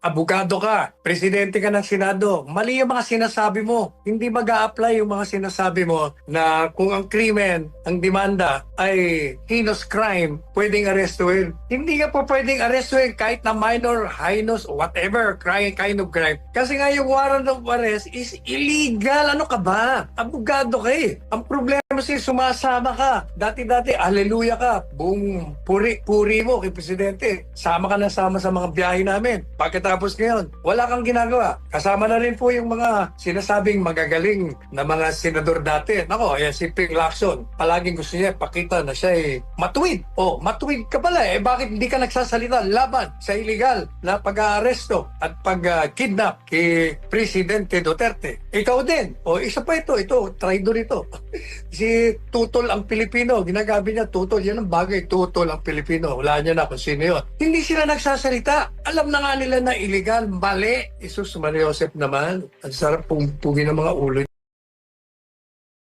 abogado ka, presidente ka ng Senado, mali yung mga sinasabi mo. Hindi mag apply yung mga sinasabi mo na kung ang krimen, ang demanda ay heinous crime, pwedeng arestuhin. Hindi ka po pwedeng arestuhin kahit na minor, heinous, whatever crime, kind of crime. Kasi nga yung warrant of arrest is illegal. Ano ka ba? Abogado ka eh. Ang problema kasi sumasama ka. Dati-dati, aleluya ka. Buong puri-puri mo kay Presidente. Sama ka na sama sa mga biyahe namin. Pagkatapos ngayon, wala kang ginagawa. Kasama na rin po yung mga sinasabing magagaling na mga senador dati. Nako, ayan si Ping Lacson. Palaging gusto niya pakita na siya ay matuwid. O, matuwid ka pala eh. Bakit hindi ka nagsasalita laban sa illegal na pag-aaresto at pag-kidnap kay Presidente Duterte? Ikaw din. O, isa pa ito. Ito, traitor ito. si Tutol ang Pilipino. Ginagabi niya Tutol. Yan ang bagay. Tutol ang Pilipino. Wala niya na kung sino yun. Hindi sila nagsasalita. Alam na nga nila na illegal. Mali. Isus Maria Joseph naman. Ang sarap pong pugi ng mga ulo